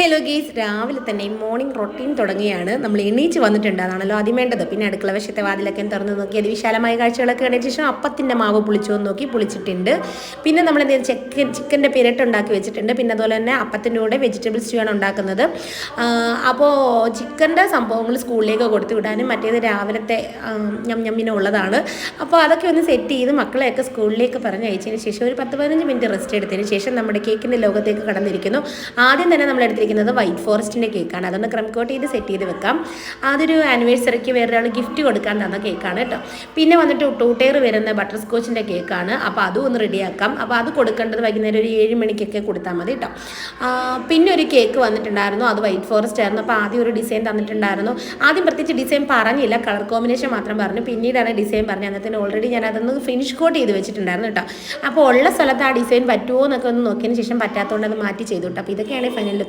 Hello ഗീസ് രാവിലെ തന്നെ morning routine തുടങ്ങിയാണ്. നമ്മൾ എണീച്ച് വന്നിട്ടുണ്ട് അതാണല്ലോ ആദ്യം വേണ്ടത്. പിന്നെ അടുക്കള വശത്തെ വാതിലൊക്കെ തുറന്ന് നോക്കി അത് വിശാലമായ കാഴ്ചകളൊക്കെ കണ്ടതിന് ശേഷം അപ്പത്തിന്റെ മാവ് പുളിച്ചു നോക്കി പുളിച്ചിട്ടുണ്ട്. പിന്നെ നമ്മൾ എന്തെങ്കിലും ചിക്കൻ ചിക്കന്റെ പിരട്ട് ഉണ്ടാക്കി വെച്ചിട്ടുണ്ട്. പിന്നെ അതുപോലെ തന്നെ അപ്പത്തിന്റെ കൂടെ വെജിറ്റബിൾ സ്റ്റൂ ഉണ്ടാക്കുന്നത്. അപ്പോൾ ചിക്കന്റെ സംഭവങ്ങൾ സ്കൂളിലേക്ക് കൊടുത്തു വിടാനും മറ്റേത് രാവിലത്തെ ഞം ഞമ്മിനും ഉള്ളതാണ്. അപ്പോൾ അതൊക്കെ ഒന്ന് സെറ്റ് ചെയ്ത് മക്കളെയൊക്കെ സ്കൂളിലേക്ക് പറഞ്ഞയച്ചതിന് ശേഷം ഒരു പത്ത് പതിനഞ്ച് മിനിറ്റ് റെസ്റ്റ് എടുത്തതിന് ശേഷം നമ്മുടെ കേക്കിന്റെ ലോകത്തേക്ക് കടന്നിരിക്കുന്നു. ആദ്യം തന്നെ നമ്മൾ എടുത്തിരിക്കുന്നത് വൈറ്റ് ഫോറസ്റ്റിന്റെ കേക്കാണ് അതൊന്ന് ക്രം കോട്ട് ചെയ്ത് സെറ്റ് ചെയ്ത് വെക്കാം. അതൊരു ആനിവേഴ്സറിക്ക് വേറൊരാൾ ഗിഫ്റ്റ് കൊടുക്കാൻ തന്ന കേക്കാണ് കേട്ടോ പിന്നെ വന്നിട്ട് ടൂട്ടേർ വരുന്ന ബട്ടർ സ്കോച്ചിന്റെ കേക്കാണ് അപ്പോൾ അതും ഒന്ന് റെഡിയാക്കാം അപ്പോൾ അത് കൊടുക്കേണ്ടത് വൈകുന്നേരം ഒരു ഏഴ് മണിക്കൊക്കെ കൊടുത്താൽ മതി കേട്ടോ പിന്നെ ഒരു കേക്ക് വന്നിട്ടുണ്ടായിരുന്നു. അത് വൈറ്റ് ഫോറസ്റ്റ് ആയിരുന്നു. അപ്പോൾ ആദ്യം ഒരു ഡിസൈൻ തന്നിട്ടുണ്ടായിരുന്നു. ആദ്യം പ്രത്യേകിച്ച് ഡിസൈൻ പറഞ്ഞില്ല. കളർ കോമ്പിനേഷൻ മാത്രം പറഞ്ഞു. പിന്നീടാണ് ഡിസൈൻ പറഞ്ഞത്. അന്നത്തിന് ഓൾറെഡി ഞാൻ അതൊന്ന് ഫിനിഷ് കോട്ട് ചെയ്ത് വെച്ചിട്ടുണ്ടായിരുന്നു കേട്ടോ അപ്പോൾ ഉള്ള സ്ഥലത്ത് ആ ഡിസൈൻ പറ്റുമോ എന്നൊക്കെ ഒന്ന് നോക്കിയതിന് ശേഷം പറ്റാത്തതുകൊണ്ട് അത് മാറ്റി ചെയ്തു കേട്ടോ അപ്പോൾ ഇതൊക്കെയാണ് ഫൈനൽ